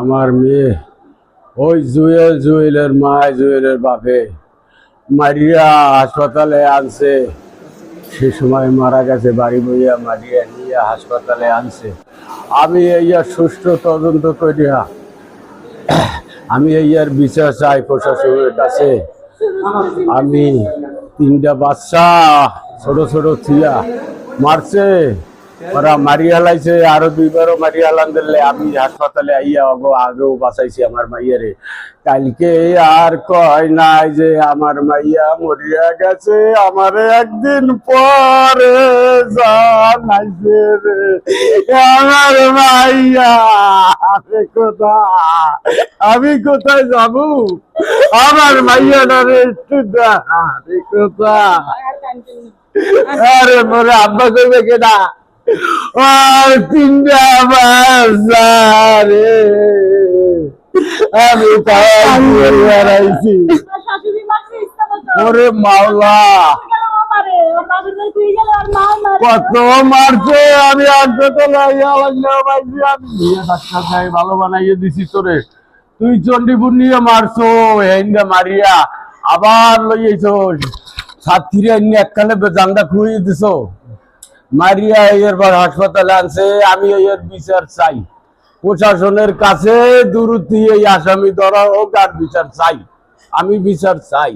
আমার মেয়ে, ওই জুয়েল জুয়েলের মা জুয়েলের বাপে মারিয়া হাসপাতালে আনছে। সে সময় মারা গেছে, বাড়ি বইয়া মারিয়া নিয়ে হাসপাতালে আনছে। আমি এইয়ার সুষ্ঠু তদন্ত করিয়া আমি এইয়ার বিচার চাই প্রশাসনের কাছে। আমি তিনটা বাচ্চা ছোট ছোট থিয়া মারছে। ওরা মারিয়া লাইছে আরও দুইবারও মারিয়া লান দিলে আমি হাসপাতালে আইয়া আগো আগেও বাঁচাইছি আমার মাইয়ারে। কালকে আর কয় নাই যে আমার মাইয়া মরিয়া গেছে, আমার একদিন পরে জানাইছে রে। আমার মাইয়া, আমি কোথায়? যাব? আমার মাইয়াটা রে একটু দেখ কোথায়? আরে মোরে আব্বা করবে কেনা আর তিনটা বাচ্চা আমি হারাইছি মারছে ওরে মাওলা। কত আমি ভালো বানাইয়ে দিছি তোরে। তুই চণ্ডীপুর নিয়ে মারছো হেন্ডা মারিয়া। আবার লইয়েছো ছাত্রীরা একখানে জান্দা খুঁড়িয়ে দিছো। মারিয়া এরপর হাসপাতালে আনছে, আমি এর বিচার চাই। প্রশাসনের কাছে দূরত্ব এই আসামি ধরা হোক আর বিচার চাই। আমি বিচার চাই।